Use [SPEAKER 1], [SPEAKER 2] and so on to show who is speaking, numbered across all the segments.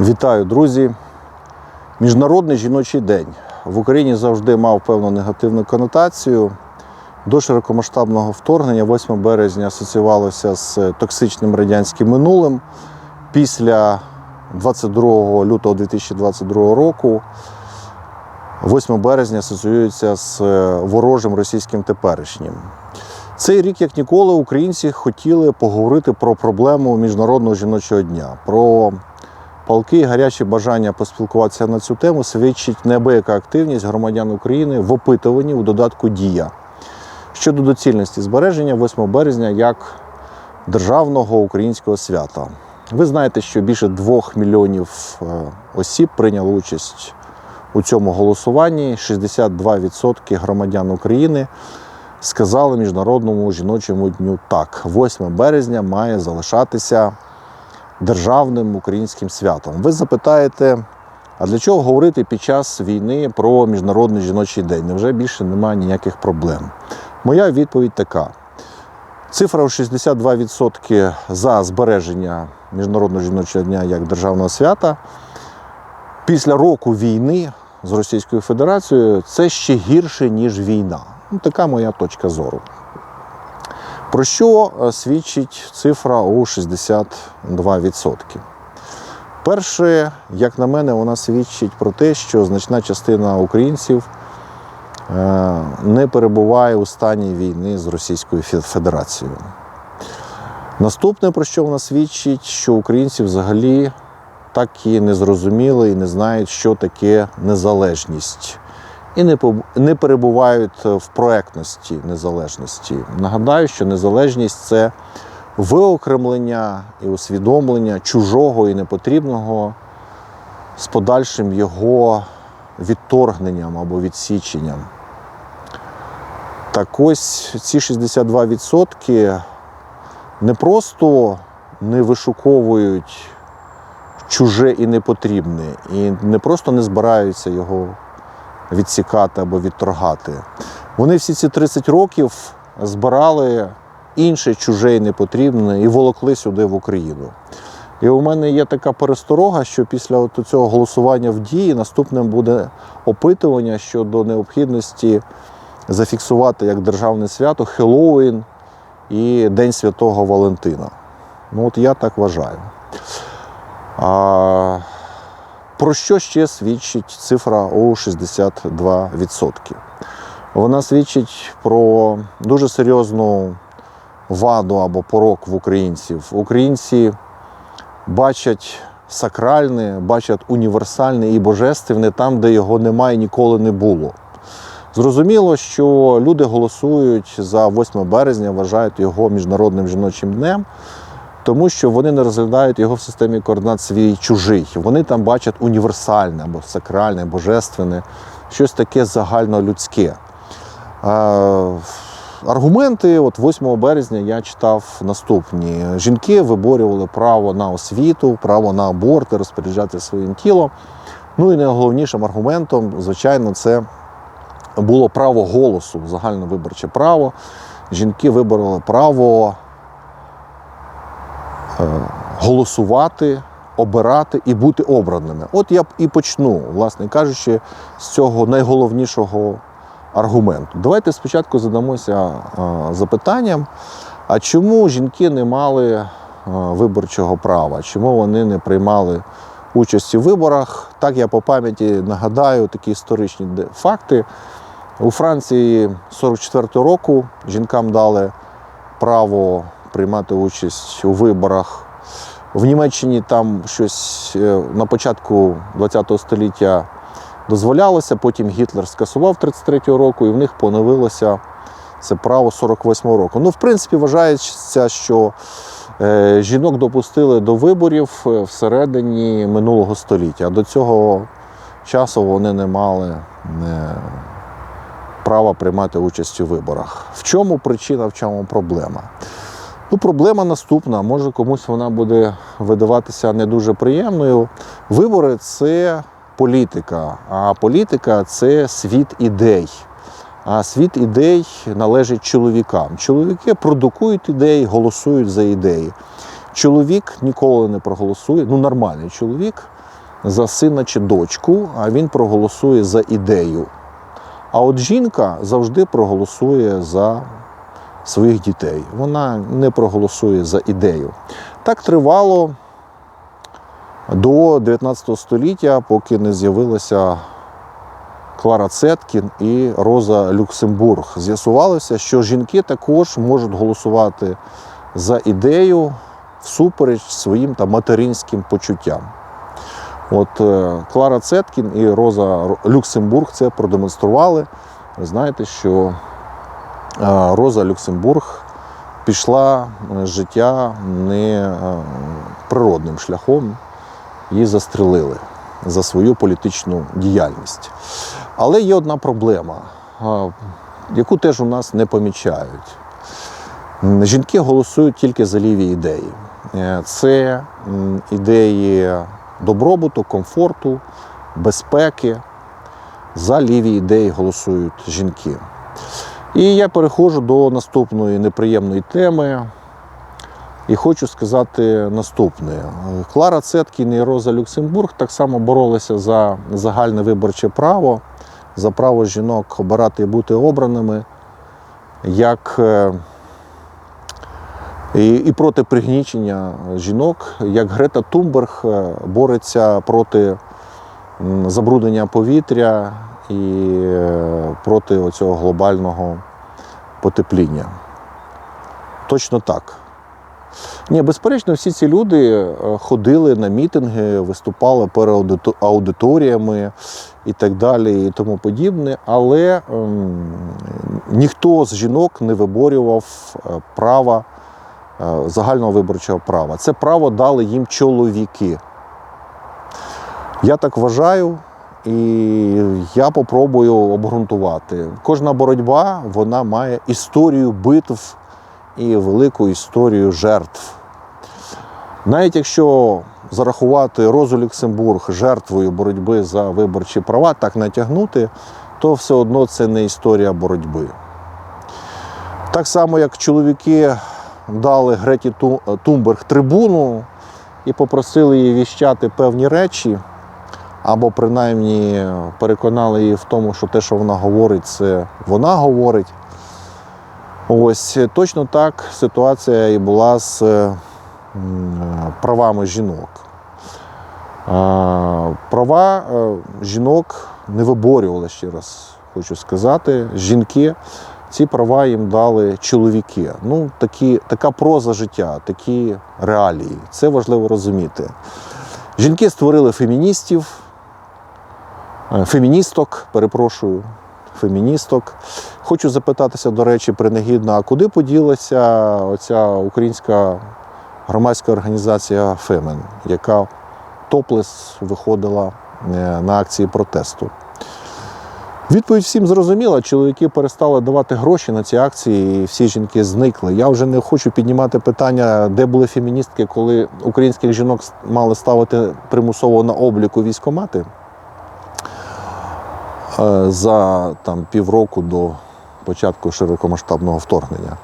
[SPEAKER 1] Вітаю, друзі! Міжнародний жіночий день в Україні завжди мав певну негативну конотацію. До широкомасштабного вторгнення 8 березня асоціювалося з токсичним радянським минулим. Після 22 лютого 2022 року 8 березня асоціюється з ворожим російським теперішнім. Цей рік, як ніколи, українці хотіли поговорити про проблему Міжнародного жіночого дня. про Палки і гарячі бажання поспілкуватися на цю тему свідчить неабияка активність громадян України в опитуванні у додатку Дія щодо доцільності збереження 8 березня як державного українського свята. Ви знаєте, що більше двох мільйонів е, осіб прийняли участь у цьому голосуванні. 62% громадян України сказали Міжнародному жіночому дню так. 8 березня має залишатися державним українським святом. Ви запитаєте, а для чого говорити під час війни про Міжнародний жіночий день? Невже більше немає ніяких проблем? Моя відповідь така: цифра у 62% за збереження Міжнародного жіночого дня як державного свята. Після року війни з Російською Федерацією це ще гірше, ніж війна. Ну, така моя точка зору. Про що е, свідчить цифра у 62%? Перше, як на мене, вона свідчить про те, що значна частина українців е, не перебуває у стані війни з Російською Федерацією. Наступне, про що вона свідчить, що українці взагалі так і не зрозуміли і не знають, що таке незалежність і не перебувають в проектності незалежності. Нагадаю, що незалежність це виокремлення і усвідомлення чужого і непотрібного з подальшим його відторгненням або відсіченням. Так ось ці 62% не просто не вишуковують чуже і непотрібне, і не просто не збираються його відсікати або відторгати. Вони всі ці 30 років збирали інше чуже і непотрібне і волокли сюди в Україну. І у мене є така пересторога, що після от цього голосування в дії наступним буде опитування щодо необхідності зафіксувати як державне свято Хеллоуін і День Святого Валентина. Ну от я так вважаю. А, про що ще свідчить цифра у 62%? Вона свідчить про дуже серйозну ваду або порок в українців. Українці бачать сакральне, бачать універсальне і божественне там, де його немає і ніколи не було. Зрозуміло, що люди голосують за 8 березня, вважають його міжнародним жіночим днем тому що вони не розглядають його в системі координат свій чужий. Вони там бачать універсальне або сакральне, божественне, щось таке загальнолюдське. Е, Аргументи, от 8 березня я читав наступні: жінки виборювали право на освіту, право на аборти, розпоряджати своїм тілом. Ну і найголовнішим аргументом, звичайно, це було право голосу, загальновиборче право. Жінки вибороли право голосувати, обирати і бути обраними. От я б і почну, власне кажучи, з цього найголовнішого аргументу. Давайте спочатку задамося е, запитанням, а чому жінки не мали е, виборчого права? Чому вони не приймали участь у виборах? Так я по пам'яті нагадаю такі історичні факти. У Франції 44 року жінкам дали право приймати участь у виборах. В Німеччині там щось е, на початку ХХ століття дозволялося, потім Гітлер скасував 33-го року, і в них поновилося це право 48-го року. Ну, в принципі, вважається, що е, жінок допустили до виборів е, всередині минулого століття. А до цього часу вони не мали права приймати участь у виборах. В чому причина, в чому проблема? Ну, проблема наступна. Може комусь вона буде видаватися не дуже приємною. Вибори це політика, а політика це світ ідей. А світ ідей належить чоловікам. Чоловіки продукують ідеї, голосують за ідеї. Чоловік ніколи не проголосує, ну нормальний чоловік, за сина чи дочку, а він проголосує за ідею. А от жінка завжди проголосує за своїх дітей. Вона не проголосує за ідею. Так тривало до 19 століття, поки не з'явилася Клара Цеткін і Роза Люксембург. З'ясувалося, що жінки також можуть голосувати за ідею всупереч своїм та материнським почуттям. От е, Клара Цеткін і Роза Люксембург це продемонстрували. Ви знаєте, що Роза Люксембург пішла е, життя не е, природним шляхом, її застрелили за свою політичну діяльність. Але є одна проблема, яку теж у нас не помічають. Жінки голосують тільки за ліві ідеї. Е, Це ідеї добробуту, комфорту, безпеки. За ліві ідеї голосують жінки. І я переходжу до наступної неприємної теми. І хочу сказати наступне: Клара Цеткін і Роза Люксембург так само боролися за загальне виборче право, за право жінок обирати і бути обраними, як е, і, і проти пригнічення жінок, як Грета Тумберг е, бореться проти забруднення повітря і е, проти цього глобального потепління. Точно так. Ні, безперечно, всі ці люди е, ходили на мітинги, виступали перед аудиторіями і так далі, і тому подібне. Але ем, ніхто з жінок не виборював е, права е, загального виборчого права. Це право дали їм чоловіки. Я так вважаю, і я попробую обґрунтувати. Кожна боротьба вона має історію битв і велику історію жертв. Навіть якщо зарахувати Розу Люксембург жертвою боротьби за виборчі права, так натягнути, то все одно це не історія боротьби. Так само, як чоловіки дали Греті Тумберг трибуну і попросили її віщати певні речі, або принаймні переконали її в тому, що те, що вона говорить, це вона говорить. Ось точно так ситуація і була з е, правами жінок. Права е, жінок не виборювали ще раз, хочу сказати. Жінки ці права їм дали чоловіки. Ну, такі, така проза життя, такі реалії. Це важливо розуміти. Жінки створили феміністів, феміністок, перепрошую, феміністок. Хочу запитатися, до речі, принагідно, а куди поділася оця українська громадська організація Фемен, яка топлес виходила е, на акції протесту? Відповідь всім зрозуміла. Чоловіки перестали давати гроші на ці акції, і всі жінки зникли. Я вже не хочу піднімати питання, де були феміністки, коли українських жінок мали ставити примусово на обліку військомати е, за там, півроку до початку широкомасштабного вторгнення.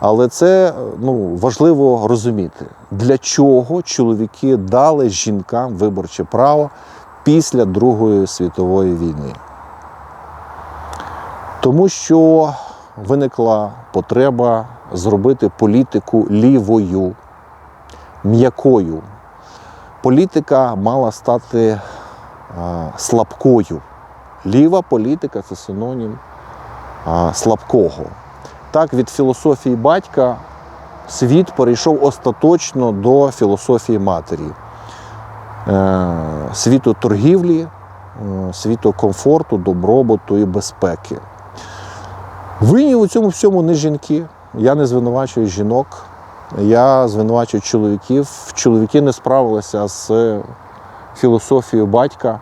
[SPEAKER 1] Але це ну, важливо розуміти, для чого чоловіки дали жінкам виборче право після Другої світової війни. Тому що виникла потреба зробити політику лівою, м'якою. Політика мала стати е, слабкою. Ліва політика це синонім е, слабкого. Так, від філософії батька світ перейшов остаточно до філософії матері, Е, світу торгівлі, е, світу комфорту, добробуту і безпеки. Винні у цьому всьому не жінки. Я не звинувачую жінок, я звинувачую чоловіків. Чоловіки не справилися з філософією батька,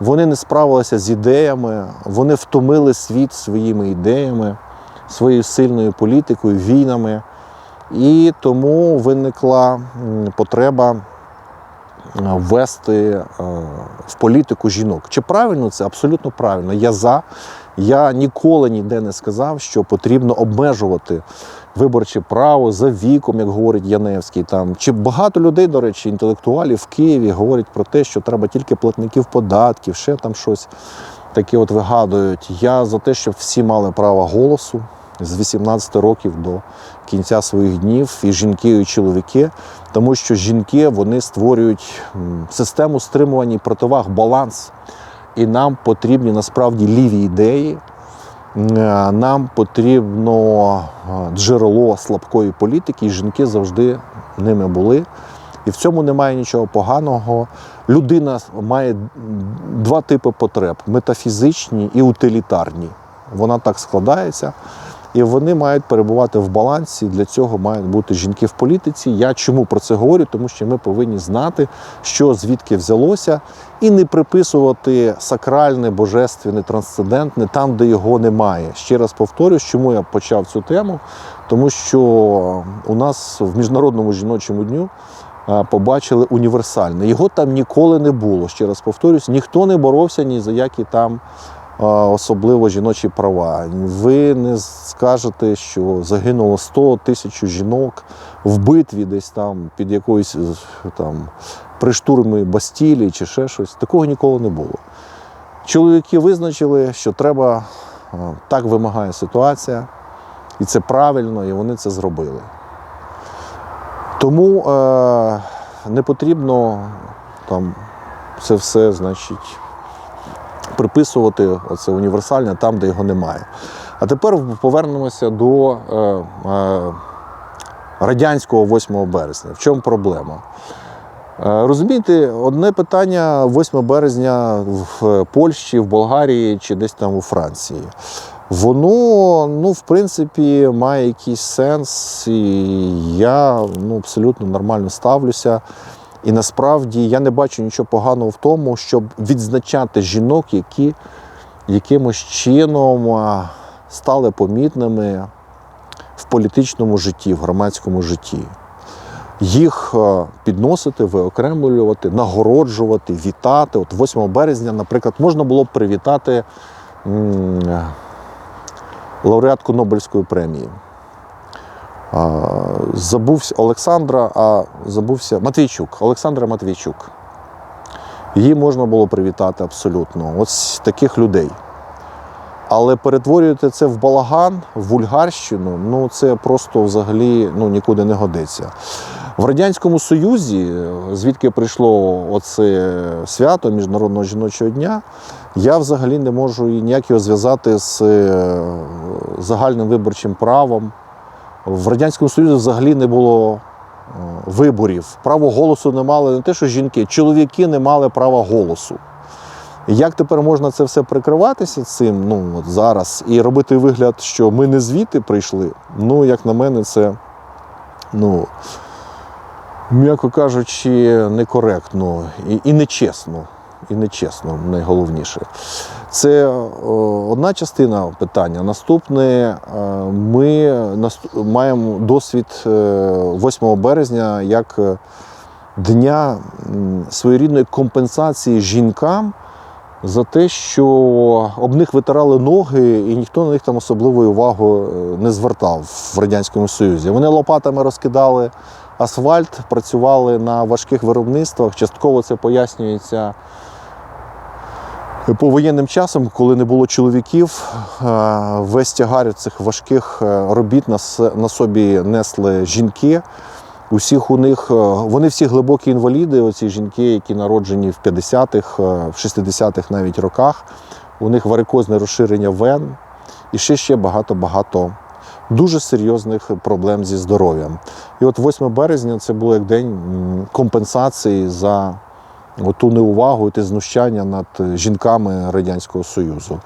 [SPEAKER 1] вони не справилися з ідеями, вони втомили світ своїми ідеями, своєю сильною політикою, війнами. І тому виникла потреба е, ввести е, в політику жінок. Чи правильно це? Абсолютно правильно. Я за. Я ніколи ніде не сказав, що потрібно обмежувати виборче право за віком, як говорить Яневський. Там чи багато людей, до речі, інтелектуалів в Києві говорять про те, що треба тільки платників податків, ще там щось таке от вигадують. Я за те, щоб всі мали право голосу з 18 років до кінця своїх днів, і жінки, і чоловіки, тому що жінки вони створюють систему стримування і противаг, баланс. І нам потрібні насправді ліві ідеї. Е, Нам потрібно е, джерело слабкої політики, і жінки завжди ними були. І в цьому немає нічого поганого. Людина має два типи потреб: метафізичні і утилітарні. Вона так складається. І вони мають перебувати в балансі. Для цього мають бути жінки в політиці. Я чому про це говорю? Тому що ми повинні знати, що звідки взялося, і не приписувати сакральне, божественне, трансцендентне там, де його немає. Ще раз повторюсь, чому я почав цю тему, тому що у нас в міжнародному жіночому дню побачили універсальне. Його там ніколи не було. Ще раз повторюсь, ніхто не боровся ні за які там особливо жіночі права. Ви не скажете, що загинуло 100 тисяч жінок в битві десь там під якоюсь там при штурмі Бастілії чи ще щось. Такого ніколи не було. Чоловіки визначили, що треба, так вимагає ситуація, і це правильно, і вони це зробили. Тому е, не потрібно там це все, значить, приписувати оце універсальне там, де його немає. А тепер повернемося до е, е, радянського 8 березня. В чому проблема? Е, Розумієте, одне питання 8 березня в Польщі, в Болгарії чи десь там у Франції. Воно, ну, в принципі, має якийсь сенс, і я ну, абсолютно нормально ставлюся. І насправді я не бачу нічого поганого в тому, щоб відзначати жінок, які якимось чином стали помітними в політичному житті, в громадському житті. Їх підносити, виокремлювати, нагороджувати, вітати. От 8 березня, наприклад, можна було б привітати лауреатку Нобелівської премії. Забувся Олександра, а забувся Матвійчук, Олександра Матвійчук. Її можна було привітати абсолютно. Ось таких людей. Але перетворювати це в балаган, в вульгарщину, ну це просто взагалі ну, нікуди не годиться. В Радянському Союзі, звідки прийшло оце свято Міжнародного жіночого дня, я взагалі не можу ніяк його зв'язати з е, загальним виборчим правом. В Радянському Союзі взагалі не було е, виборів. Право голосу не мали не те, що жінки, чоловіки не мали права голосу. Як тепер можна це все прикриватися цим ну, от зараз і робити вигляд, що ми не звідти прийшли? Ну, як на мене, це, ну, м'яко кажучи, некоректно і, і нечесно. І нечесно, найголовніше. Це одна частина питання. Наступне, е, ми маємо досвід е, 8 березня як е, дня своєрідної компенсації жінкам за те, що об них витирали ноги, і ніхто на них там особливої уваги е, не звертав в Радянському Союзі. Вони лопатами розкидали асфальт, працювали на важких виробництвах. Частково це пояснюється повоєнним часом, коли не було чоловіків, е, весь тягар цих важких е, робіт на собі несли жінки. Усіх у них е, вони всі глибокі інваліди. Оці жінки, які народжені в 50-х, е, в 60-х навіть роках. У них варикозне розширення вен і ще ще багато-багато дуже серйозних проблем зі здоров'ям. І от 8 березня це було як день компенсації за ту неувагу те знущання над жінками Радянського Союзу.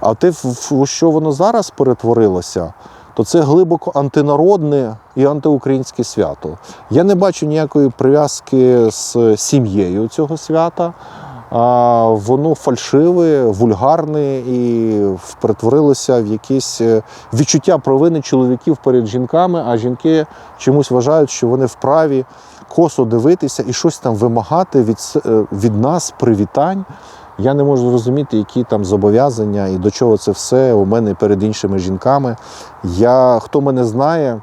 [SPEAKER 1] А те, в що воно зараз перетворилося, то це глибоко антинародне і антиукраїнське свято. Я не бачу ніякої прив'язки з сім'єю цього свята. А воно фальшиве, вульгарне і перетворилося в якесь е, відчуття провини чоловіків перед жінками, а жінки чомусь вважають, що вони вправі косо дивитися і щось там вимагати від, е, від нас привітань. Я не можу зрозуміти, які там зобов'язання і до чого це все у мене перед іншими жінками. Я, хто мене знає,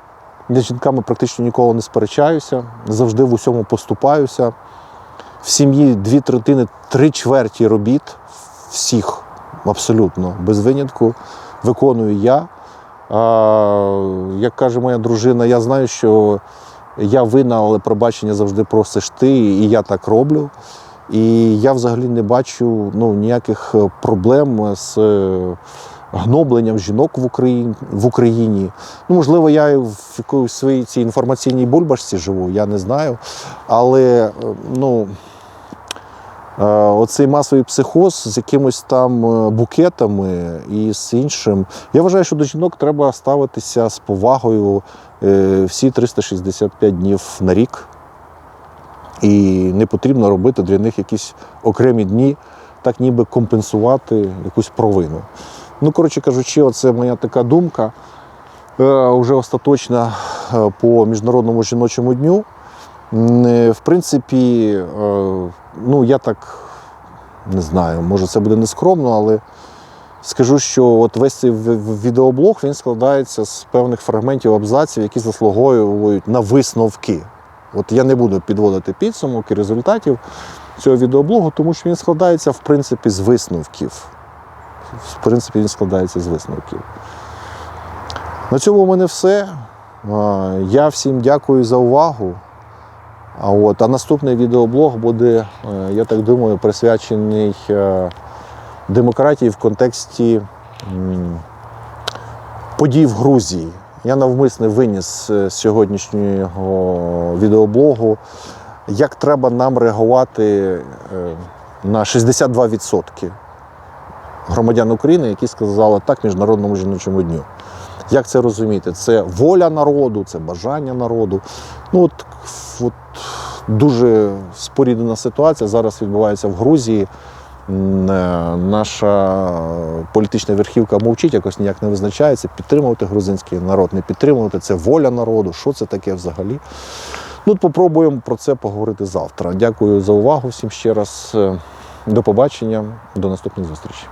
[SPEAKER 1] Я з жінками практично ніколи не сперечаюся, завжди в усьому поступаюся. В сім'ї дві третини, три чверті робіт всіх абсолютно без винятку виконую я. А, як каже моя дружина, я знаю, що я винна, але пробачення завжди просиш ти, і я так роблю. І я взагалі не бачу ну, ніяких е, проблем з е, гнобленням жінок в Україні. В Україні. Ну, можливо, я в якоїсь своїй цій інформаційній бульбашці живу, я не знаю. Але е, ну, оцей масовий психоз з якимось там е, букетами і з іншим. Я вважаю, що до жінок треба ставитися з повагою е, всі 365 днів на рік. І не потрібно робити для них якісь окремі дні, так ніби компенсувати якусь провину. Ну, коротше кажучи, оце моя така думка. Е, Уже остаточна е, по Міжнародному жіночому дню. Е, В принципі, е, ну я так не знаю, може це буде нескромно, але скажу, що от весь цей в- в- відеоблог він складається з певних фрагментів абзаців, які заслуговують на висновки. От я не буду підводити підсумок і результатів цього відеоблогу, тому що він складається в принципі з висновків. В принципі, він складається з висновків. На цьому у мене все. Я всім дякую за увагу. А, от, а наступний відеоблог буде, е, я так думаю, присвячений е, демократії в контексті подій в Грузії. Я навмисне виніс е, з сьогоднішнього відеоблогу, як треба нам реагувати на 62% громадян України, які сказали так Міжнародному жіночому дню. Як це розуміти? Це воля народу, це бажання народу. Ну от, от дуже споріднена ситуація зараз відбувається в Грузії. Е, Наша політична верхівка мовчить, якось ніяк не визначається. Підтримувати грузинський народ, не підтримувати це воля народу. Що це таке взагалі? Ну, попробуємо про це поговорити завтра. Дякую за увагу всім ще раз. Е, До побачення, до наступних зустрічей.